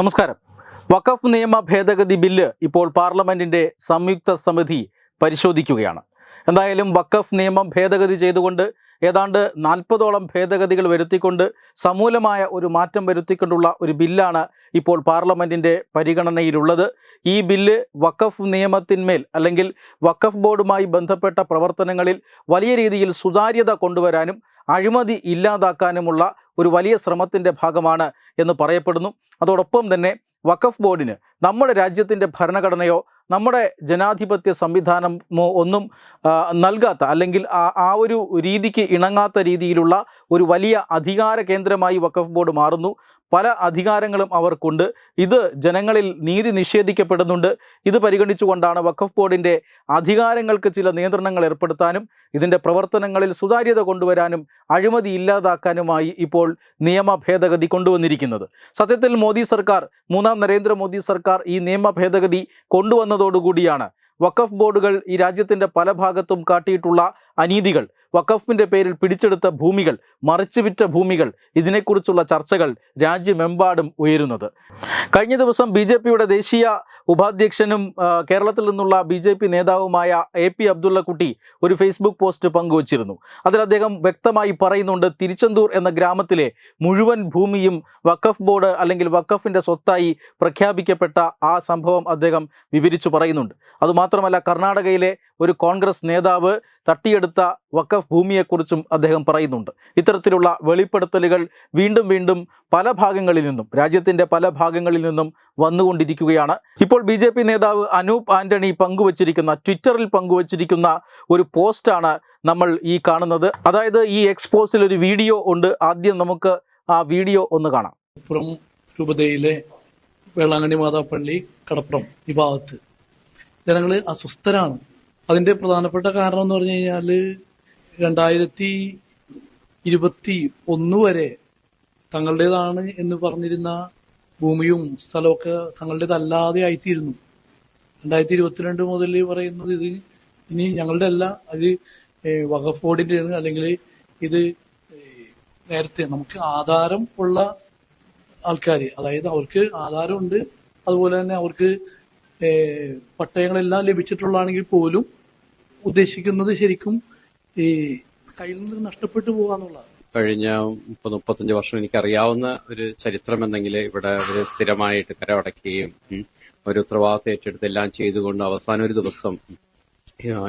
നമസ്കാരം. വഖഫ് നിയമ ഭേദഗതി ബില്ല് ഇപ്പോൾ പാർലമെന്റിന്റെ സംയുക്ത സമിതി പരിശോധിക്കുകയാണ്. എന്തായാലും വഖഫ് നിയമം ഭേദഗതി ചെയ്തുകൊണ്ട് ഏതാണ്ട് നാൽപ്പതോളം ഭേദഗതികൾ വരുത്തിക്കൊണ്ട് സമൂലമായ ഒരു മാറ്റം വരുത്തിക്കൊണ്ടുള്ള ഒരു ബില്ലാണ് ഇപ്പോൾ പാർലമെന്റിന്റെ പരിഗണനയിലുള്ളത്. ഈ ബില്ല് വഖഫ് നിയമത്തിന്മേൽ അല്ലെങ്കിൽ വഖഫ് ബോർഡുമായി ബന്ധപ്പെട്ട പ്രവർത്തനങ്ങളിൽ വലിയ രീതിയിൽ സുതാര്യത കൊണ്ടുവരാനും അഴിമതി ഇല്ലാതാക്കാനുമുള്ള ഒരു വലിയ ശ്രമത്തിന്റെ ഭാഗമാണ് എന്ന് പറയപ്പെടുന്നു. അതോടൊപ്പം തന്നെ വഖഫ് ബോർഡിന് നമ്മുടെ രാജ്യത്തിന്റെ ഭരണഘടനയോ നമ്മുടെ ജനാധിപത്യ സംവിധാനമോ ഒന്നും നൽകാത്ത അല്ലെങ്കിൽ ആ ഒരു രീതിക്ക് ഇണങ്ങാത്ത രീതിയിലുള്ള ഒരു വലിയ അധികാര കേന്ദ്രമായി വഖഫ് ബോർഡ് മാറുന്നു. പല അധികാരങ്ങളും അവർക്കുണ്ട്. ഇത് ജനങ്ങളിൽ നീതി നിഷേധിക്കപ്പെടുന്നുണ്ട്. ഇത് പരിഗണിച്ചുകൊണ്ടാണ് വഖഫ് ബോർഡിന്റെ അധികാരങ്ങൾക്ക് ചില നിയന്ത്രണങ്ങൾ ഏർപ്പെടുത്താനും ഇതിന്റെ പ്രവർത്തനങ്ങളിൽ സുതാര്യത കൊണ്ടുവരാനും അഴിമതി ഇല്ലാതാക്കാനുമായി ഇപ്പോൾ നിയമ ഭേദഗതി കൊണ്ടുവന്നിരിക്കുന്നത്. സത്യത്തിൽ മോദി സർക്കാർ മൂന്നാം നരേന്ദ്രമോദി സർക്കാർ ഈ നിയമ ഭേദഗതി കൊണ്ടുവന്നതോടുകൂടിയാണ് വഖഫ് ബോർഡുകൾ ഈ രാജ്യത്തിന്റെ പല ഭാഗത്തും കാട്ടിയിട്ടുള്ള അനീതികൾ. വഖഫിന്റെ പേരിൽ പിടിച്ചെടുത്ത ഭൂമികൾ മറിച്ചുവിറ്റ ഭൂമികൾ ഇതിനെക്കുറിച്ചുള്ള ചർച്ചകൾ രാജ്യമെമ്പാടും ഉയരുന്നത്. കഴിഞ്ഞ ദിവസം ബി ജെ പിയുടെ ദേശീയ ഉപാധ്യക്ഷനും കേരളത്തിൽ നിന്നുള്ള ബി ജെ പി നേതാവുമായ എ പി അബ്ദുള്ളക്കുട്ടി ഒരു ഫേസ്ബുക്ക് പോസ്റ്റ് പങ്കുവച്ചിരുന്നു. അതിൽ അദ്ദേഹം വ്യക്തമായി പറയുന്നുണ്ട് തിരുച്ചെന്തൂർ എന്ന ഗ്രാമത്തിലെ മുഴുവൻ ഭൂമിയും വഖഫ് ബോർഡ് അല്ലെങ്കിൽ വഖഫിന്റെ സ്വത്തായി പ്രഖ്യാപിക്കപ്പെട്ട ആ സംഭവം അദ്ദേഹം വിവരിച്ചു പറയുന്നുണ്ട്. അതുമാത്രമല്ല കർണാടകയിലെ ഒരു കോൺഗ്രസ് നേതാവ് തട്ടിയെടുത്ത വക്കഫ് ഭൂമിയെക്കുറിച്ചും അദ്ദേഹം പറയുന്നുണ്ട്. ഇത്തരത്തിലുള്ള വെളിപ്പെടുത്തലുകൾ വീണ്ടും വീണ്ടും പല ഭാഗങ്ങളിൽ നിന്നും രാജ്യത്തിന്റെ പല ഭാഗങ്ങളിൽ നിന്നും വന്നുകൊണ്ടിരിക്കുകയാണ്. ഇപ്പോൾ ബി നേതാവ് അനൂപ് ആന്റണി പങ്കുവച്ചിരിക്കുന്ന ട്വിറ്ററിൽ പങ്കുവച്ചിരിക്കുന്ന ഒരു പോസ്റ്റാണ് നമ്മൾ ഈ കാണുന്നത്. അതായത് ഈ എക്സ്പോസിൽ ഒരു വീഡിയോ ഉണ്ട്. ആദ്യം നമുക്ക് ആ വീഡിയോ ഒന്ന് കാണാം. മലപ്പുറം രൂപതയിലെ വേളാങ്കണ്ണി മാതാപ്പള്ളി കടപ്പുറം ഈ ഭാഗത്ത്. ജനങ്ങൾ അസ്വസ്ഥരാണ്. അതിന്റെ പ്രധാനപ്പെട്ട കാരണം എന്ന് പറഞ്ഞു കഴിഞ്ഞാൽ രണ്ടായിരത്തി ഇരുപത്തി ഒന്ന് വരെ തങ്ങളുടേതാണ് എന്ന് പറഞ്ഞിരുന്ന ഭൂമിയും സ്ഥലമൊക്കെ തങ്ങളുടേതല്ലാതെ ആയിത്തീരുന്നു. രണ്ടായിരത്തി ഇരുപത്തിരണ്ട് മുതൽ പറയുന്നത് ഇത് ഇനി ഞങ്ങളുടെ അല്ല അത് വഖഫ് ബോർഡിന്റെയാണ് അല്ലെങ്കിൽ ഇത് നേരത്തെ നമുക്ക് ആധാരം ഉള്ള ആൾക്കാർ അതായത് അവർക്ക് ആധാരമുണ്ട്. അതുപോലെ തന്നെ അവർക്ക് പട്ടയങ്ങളെല്ലാം ലഭിച്ചിട്ടുള്ളതാണെങ്കിൽ പോലും ഉദ്ദേശിക്കുന്നത് ശരിക്കും ഈ കയ്യിൽ നിന്ന് നഷ്ടപ്പെട്ടു പോകാന്നുള്ളതാണ്. കഴിഞ്ഞ മുപ്പത് മുപ്പത്തഞ്ച് വർഷം എനിക്കറിയാവുന്ന ഒരു ചരിത്രം എന്നെങ്കിൽ ഇവിടെ അവർ സ്ഥിരമായിട്ട് കരമടക്കുകയും ഒരു ഉത്തരവാദിത്തം ഏറ്റെടുത്ത് എല്ലാം ചെയ്തുകൊണ്ട് അവസാനം ഒരു ദിവസം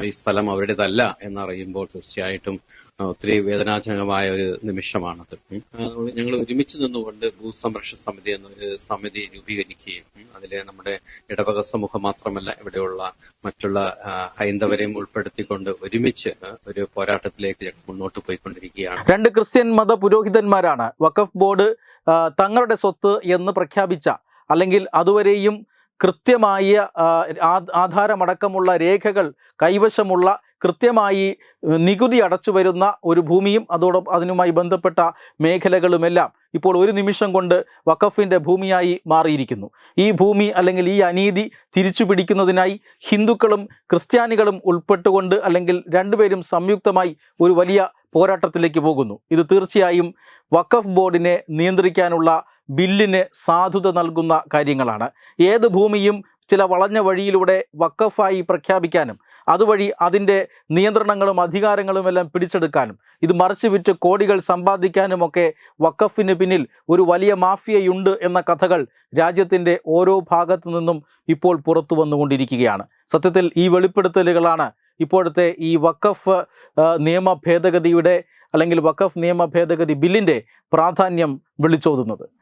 ഈ സ്ഥലം അവരുടേതല്ല എന്നറിയുമ്പോൾ തീർച്ചയായിട്ടും ഒത്തിരി വേദനാജനകമായ ഒരു നിമിഷമാണത്. അതുകൊണ്ട് ഞങ്ങൾ ഒരുമിച്ച് നിന്നുകൊണ്ട് ഭൂസംരക്ഷണ സമിതി എന്നൊരു സമിതി രൂപീകരിക്കുകയും അതിൽ നമ്മുടെ ഇടവക സമൂഹം മാത്രമല്ല ഇവിടെയുള്ള മറ്റുള്ള ഹൈന്ദവരെയും ഉൾപ്പെടുത്തിക്കൊണ്ട് ഒരുമിച്ച് ഒരു പോരാട്ടത്തിലേക്ക് മുന്നോട്ട് പോയിക്കൊണ്ടിരിക്കുകയാണ് രണ്ട് ക്രിസ്ത്യൻ മത പുരോഹിതന്മാരാണ് വഖഫ് ബോർഡ് തങ്ങളുടെ സ്വത്ത് എന്ന് പ്രഖ്യാപിച്ച അല്ലെങ്കിൽ അതുവരെയും കൃത്യമായ ആധാരമടക്കമുള്ള രേഖകൾ കൈവശമുള്ള കൃത്യമായി നികുതി അടച്ചു വരുന്ന ഒരു ഭൂമിയും അതോടൊപ്പം അതിനുമായി ബന്ധപ്പെട്ട മേഖലകളുമെല്ലാം ഇപ്പോൾ ഒരു നിമിഷം കൊണ്ട് വഖഫിന്റെ ഭൂമിയായി മാറിയിരിക്കുന്നു. ഈ ഭൂമി അല്ലെങ്കിൽ ഈ അനീതി തിരിച്ചു പിടിക്കുന്നതിനായി ഹിന്ദുക്കളും ക്രിസ്ത്യാനികളും ഉൾപ്പെട്ടുകൊണ്ട് അല്ലെങ്കിൽ രണ്ടുപേരും സംയുക്തമായി ഒരു വലിയ പോരാട്ടത്തിലേക്ക് പോകുന്നു. ഇത് തീർച്ചയായും വഖഫ് ബോർഡിനെ നിയന്ത്രിക്കാനുള്ള ബില്ലിന് സാധുത നൽകുന്ന കാര്യങ്ങളാണ്. ഏത് ഭൂമിയും ചില വളഞ്ഞ വഴിയിലൂടെ വക്കഫായി പ്രഖ്യാപിക്കാനും അതുവഴി അതിന്റെ നിയന്ത്രണങ്ങളും അധികാരങ്ങളും എല്ലാം പിടിച്ചെടുക്കാനും ഇത് മറിച്ച് വിറ്റ് കോടികൾ സമ്പാദിക്കാനുമൊക്കെ വക്കഫിന് പിന്നിൽ ഒരു വലിയ മാഫിയയുണ്ട് എന്ന കഥകൾ രാജ്യത്തിന്റെ ഓരോ ഭാഗത്തു നിന്നും ഇപ്പോൾ പുറത്തു വന്നുകൊണ്ടിരിക്കുകയാണ്. സത്യത്തിൽ ഈ വെളിപ്പെടുത്തലുകളാണ് ഇപ്പോഴത്തെ ഈ വക്കഫ് നിയമ ഭേദഗതിയുടെ അല്ലെങ്കിൽ വക്കഫ് നിയമ ഭേദഗതി ബില്ലിന്റെ പ്രാധാന്യം വിളിച്ചോതുന്നത്.